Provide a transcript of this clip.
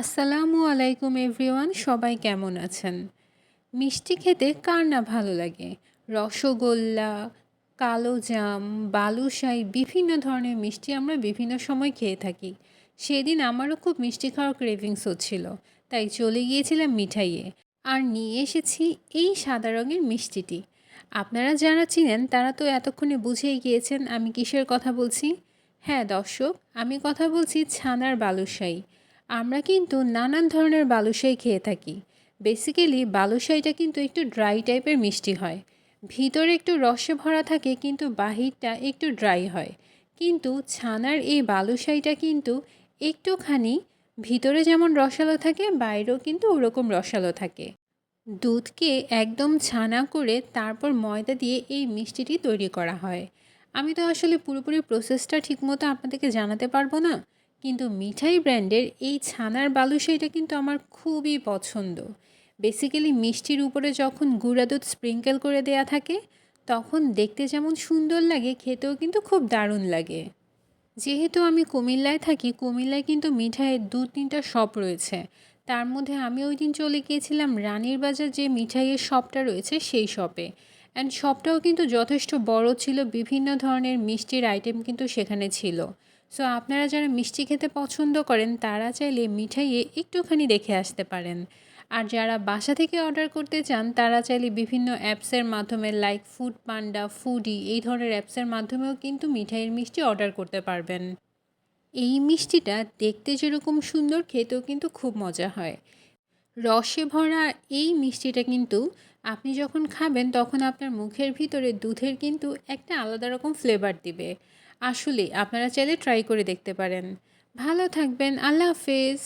আসসালামু আলাইকুম এভরিওয়ান, সবাই কেমন আছেন? মিষ্টি খেতে কার না ভালো লাগে? রসগোল্লা কালোজাম বালুশাই বিভিন্ন ধরনের মিষ্টি আমরা বিভিন্ন সময় খেয়ে থাকি। সেদিন আমারও খুব মিষ্টি খাওয়ার ক্রেভিংস হচ্ছিল, তাই চলে গিয়েছিলাম মিঠাইয়ে। আর নিয়ে এসেছি এই সাদা রঙের মিষ্টিটি। আপনারা যারা চিনেন, তারা তো এতক্ষণে বুঝেই গিয়েছেন আমি কিসের কথা বলছি। হ্যাঁ দর্শক, আমি কথা বলছি ছানার বালুশাই আমরা কিন্তু নানান ধরনের বালুশাই খেয়ে থাকি। বেসিক্যালি বালুশাইটা কিন্তু একটু ড্রাই টাইপের মিষ্টি হয়। ভিতরে একটু রসে ভরা থাকে, কিন্তু বাহিরটা একটু ড্রাই হয়। কিন্তু ছানার এই বালুশাইটা কিন্তু একটুখানি ভিতরে যেমন রসালো থাকে, বাইরেও কিন্তু ওরকম রসালো থাকে। দুধকে একদম ছানা করে তারপর ময়দা দিয়ে এই মিষ্টিটি তৈরি করা হয়। আমি তো আসলে পুরোপুরি প্রসেসটা ঠিকমতো আপনাদেরকে জানাতে পারব না। কিন্তু মিঠাই ব্র্যান্ডের এই ছানার বালুশাইটা কিন্তু আমার খুবই পছন্দ। বেসিক্যালি মিষ্টির উপরে যখন গুঁড়া দুধ স্প্রিঙ্কেল করে দেয়া থাকে, তখন দেখতে যেমন সুন্দর লাগে, খেতেও কিন্তু খুব দারুণ লাগে। যেহেতু আমি কুমিল্লায় থাকি, কুমিল্লায় কিন্তু মিঠাইয়ের দু তিনটা শপ রয়েছে। তার মধ্যে আমি ওই দিন চলে গিয়েছিলাম রানীর বাজার, যে মিঠাইয়ের শপটা রয়েছে সেই শপে অ্যান্ড শপটাও কিন্তু যথেষ্ট বড় ছিল, বিভিন্ন ধরনের মিষ্টির আইটেম কিন্তু সেখানে ছিল। সো আপনারা যারা মিষ্টি খেতে পছন্দ করেন, তারা চাইলে মিঠাইয়ে একটুখানি দেখে আসতে পারেন। আর যারা বাসা থেকে অর্ডার করতে চান, তারা চাইলে বিভিন্ন অ্যাপসের মাধ্যমে লাইক ফুড পান্ডা ফুডি এই ধরনের অ্যাপসের মাধ্যমেও কিন্তু মিঠাইয়ের মিষ্টি অর্ডার করতে পারবেন। এই মিষ্টিটা দেখতে যেরকম সুন্দর, খেতেও কিন্তু খুব মজা হয়। রসে ভরা এই মিষ্টিটা কিন্তু আপনি যখন খাবেন, তখন আপনার মুখের ভিতরে দুধের কিন্তু একটা আলাদা রকম ফ্লেভার দিবে। আসলে আপনারা চাইলে ট্রাই করে দেখতে পারেন। ভালো থাকবেন আল্লাহ হাফেজ।